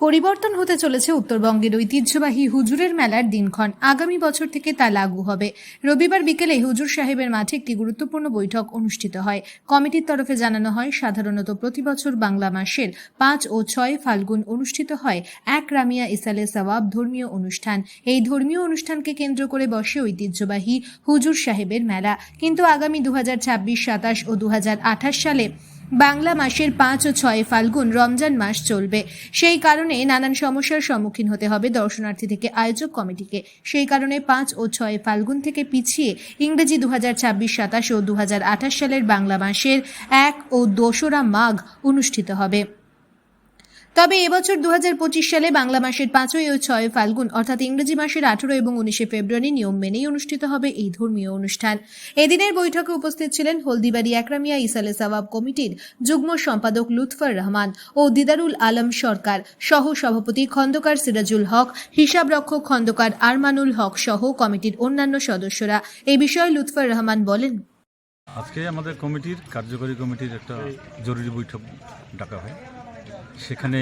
পরিবর্তন হতে চলেছে উত্তরবঙ্গের ঐতিহ্যবাহী হুজুরের মেলার দিনক্ষণ। আগামী বছর থেকে তা লাগু হবে। রবিবার বিকেলে হুজুর সাহেবের মাঠে একটি গুরুত্বপূর্ণ বৈঠক অনুষ্ঠিত হয়। কমিটির তরফে জানানো হয়, সাধারণত প্রতি বছর বাংলা মাসের পাঁচ ও ছয় ফাল্গুন অনুষ্ঠিত হয় এক রামিয়া ইসালে সওয়াব ধর্মীয় অনুষ্ঠান। এই ধর্মীয় অনুষ্ঠানকে কেন্দ্র করে বসে ঐতিহ্যবাহী হুজুর সাহেবের মেলা। কিন্তু আগামী দু হাজার ছাব্বিশ, সাতাশ ও দু হাজার আঠাশ সালে বাংলা মাসের পাঁচ ও ছয় ফাল্গুন রমজান মাস চলবে। সেই কারণে নানান সমস্যার সম্মুখীন হতে হবে দর্শনার্থী থেকে, আয়োজক কমিটিকে। সেই কারণে পাঁচ ও ছয় ফাল্গুন থেকে পিছিয়ে ইংরেজি দু হাজার ছাব্বিশ, সাতাশ ও দু হাজার আঠাশ সালের বাংলা মাসের এক ও দোসরা মাঘ অনুষ্ঠিত হবে। তবে এবছর দু হাজার পঁচিশ সালে বাংলা মাসের পাঁচই ও ছয় ফাল্গুন, অর্থাৎ ইংরেজি মাসের আঠেরো এবং উনিশে ফেব্রুয়ারি নিয়ম মেনেই অনুষ্ঠিত হবে এই ধর্মীয় অনুষ্ঠান। এদিনের বৈঠকে উপস্থিত ছিলেন হলদিবাড়ি একরামিয়া ইসালে সওয়াব কমিটির যুগ্ম সম্পাদক লুৎফর রহমান ও দিদারুল আলম সরকার সহ সভাপতি খন্দকার সিরাজুল হক, হিসাবরক্ষক খন্দকার আরমানুল হক সহ কমিটির অন্যান্য সদস্যরা। এই বিষয়ে লুৎফর রহমান বলেন, আজকে আমাদের কমিটির, কার্যকরী কমিটির একটা জরুরি বৈঠক ডাকা হয়। সেখানে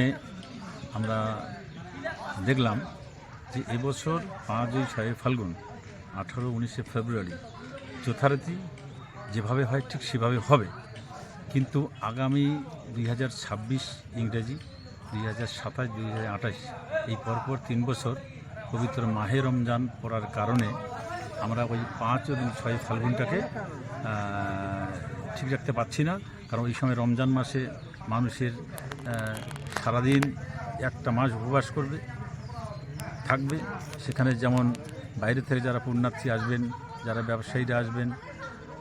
আমরা দেখলাম যে এবছর পাঁচই ছয় ফাল্গুন, আঠারো উনিশে ফেব্রুয়ারি, যথারীতি যেভাবে হয় ঠিক সেভাবে হবে। কিন্তু আগামী দুই হাজার ছাব্বিশ ইংরেজি, দুই হাজার সাতাশ, দুই হাজার এই পরপর তিন বছর পবিত্র মাহে রমজান পড়ার কারণে আমরা ওই পাঁচ এবং ছয় ফাল্গুনটাকে ঠিক রাখতে পারছি না। কারণ ওই সময় রমজান মাসে মানুষের সারাদিন একটা মাস উপবাস করবে, থাকবে। সেখানে যেমন বাইরে থেকে যারা পুণ্যার্থী আসবেন, যারা ব্যবসায়ীরা আসবেন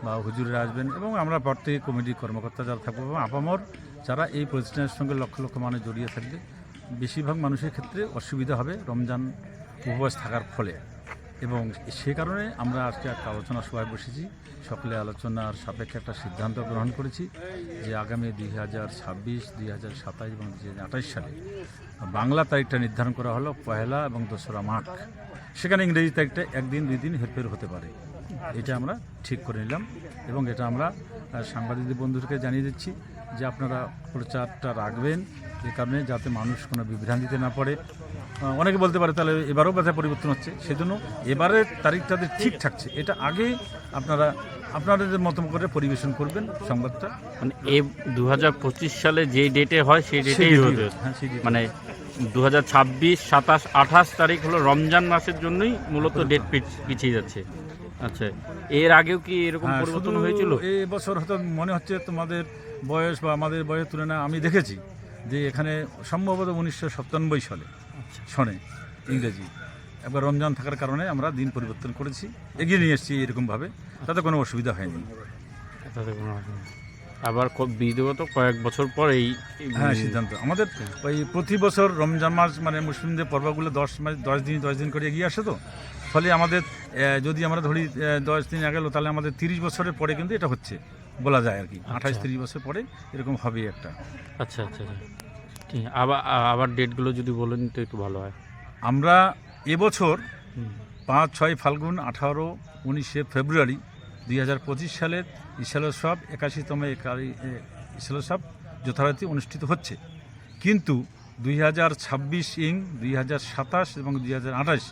বা হুজুররা আসবেন এবং আমরা প্রত্যেক কমিটির কর্মকর্তা যারা থাকব এবং আপামর যারা এই প্রতিষ্ঠানের সঙ্গে লক্ষ লক্ষ মানুষ জড়িয়ে থাকবে, বেশিরভাগ মানুষের ক্ষেত্রে অসুবিধা হবে রমজান উপবাস থাকার ফলে। এবং সে কারণে আমরা আজকে একটা আলোচনা সভায় বসেছি। সকলে আলোচনার সাপেক্ষে একটা সিদ্ধান্ত গ্রহণ করেছি যে আগামী দুই হাজার ছাব্বিশ, দুই হাজার সাতাশ এবং দুই হাজার আঠাশ সালে বাংলা তারিখটা নির্ধারণ করা হলো পহেলা এবং দোসরা মাঘ। সেখানে ইংরেজি তারিখটা একদিন দুই দিন হেরফের হতে পারে। এটা আমরা ঠিক করে নিলাম এবং এটা আমরা সাংবাদিক বন্ধুদেরকে জানিয়ে দিচ্ছি যে আপনারা প্রচারটা রাখবেন। এ কারণে যাতে মানুষ কোনো বিভ্রান্তিতে না পড়ে। অনেকে বলতে পারে তাহলে এবারও ব্যথা পরিবর্তন হচ্ছে। সেজন্য এবারের তারিখটাতে ঠিক থাকছে এটা আগে আপনারা আপনাদের মতো করে পরিবেশন করবেন সংবাদটা। মানে এ দু হাজার পঁচিশ সালে যে ডেটে হয় সেই ডেটেই date, হ্যাঁ, মানে দু হাজার ছাব্বিশ সাতাশ আঠাশ তারিখ হলো রমজান মাসের জন্যই মূলত ডেট পিছিয়ে যাচ্ছে। আচ্ছা এর আগেও কি এরকম হ্যাঁ, পরিবর্তন হয়েছিল? এই বছর হয়তো মনে হচ্ছে তোমাদের বয়স বা আমাদের বয়সের তুলনায় আমি দেখেছি যে এখানে সম্ভবত উনিশশো সাতানব্বই সালে সনে ইংরেজি। একবার রমজান থাকার কারণে আমরা দিন পরিবর্তন করেছি এগিয়ে নিয়ে এসেছি এরকমভাবে তাতে কোনো অসুবিধা হয়নি। তাতে কোনো। আবার বিগত কয়েক বছর পর এই হ্যাঁ সিদ্ধান্ত। আমাদের ওই প্রতি বছর রমজান মাস মানে মুসলিমদের পর্বগুলো দশ মাস দশ দিন দশ দিন করে এগিয়ে আসে তো। ফলে আমাদের যদি আমরা ধরি দশ দিন গেল তাহলে আমাদের তিরিশ বছরের পরে কিন্তু এটা হচ্ছে বলা যায় আর কি। আঠাশ তিরিশ বছর পরে এরকম হবে একটা। আচ্ছা আচ্ছা আচ্ছা। আবার আবার ডেটগুলো যদি বলেন তো একটু ভালো হয়। আমরা এবছর। পাঁচ ছয় ফাল্গুন আঠারো উনিশে ফেব্রুয়ারি দুই হাজার পঁচিশ সালের ইসালোৎসব একাশিতম ইসালোৎসব যথারীতি অনুষ্ঠিত হচ্ছে। কিন্তু দুই হাজার ছাব্বিশ ইং দুই হাজার সাতাশ এবং দুই হাজার আঠাশ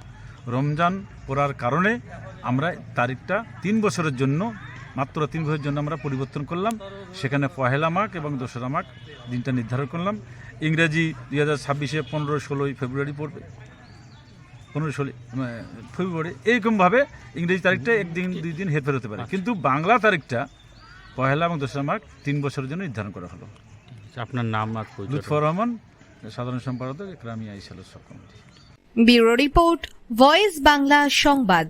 রমজান পড়ার কারণে আমরা তারিখটা তিন বছরের জন্য মাত্র তিন বছরের জন্য আমরা পরিবর্তন করলাম। সেখানে পহেলা মাঘ এবং দোসরা মাঘ দিনটা নির্ধারণ করলাম। ইংরেজি দুই হাজার ছাব্বিশে পনেরো ষোলোই ফেব্রুয়ারি পড়বে। পনেরো ষোলো ফেব্রুয়ারি এইরকমভাবে ইংরেজি তারিখটা একদিন দুই দিন হেরফের হতে পারে। কিন্তু বাংলা তারিখটা পহেলা এবং দোসরা মাঘ তিন বছরের জন্য নির্ধারণ করা হলো। আচ্ছা, আপনার নাম আর লুৎফর রহমান সাধারণ সম্পাদক গ্রামীয় আইসাল committee. Bureau report voice Bangla সংবাদ।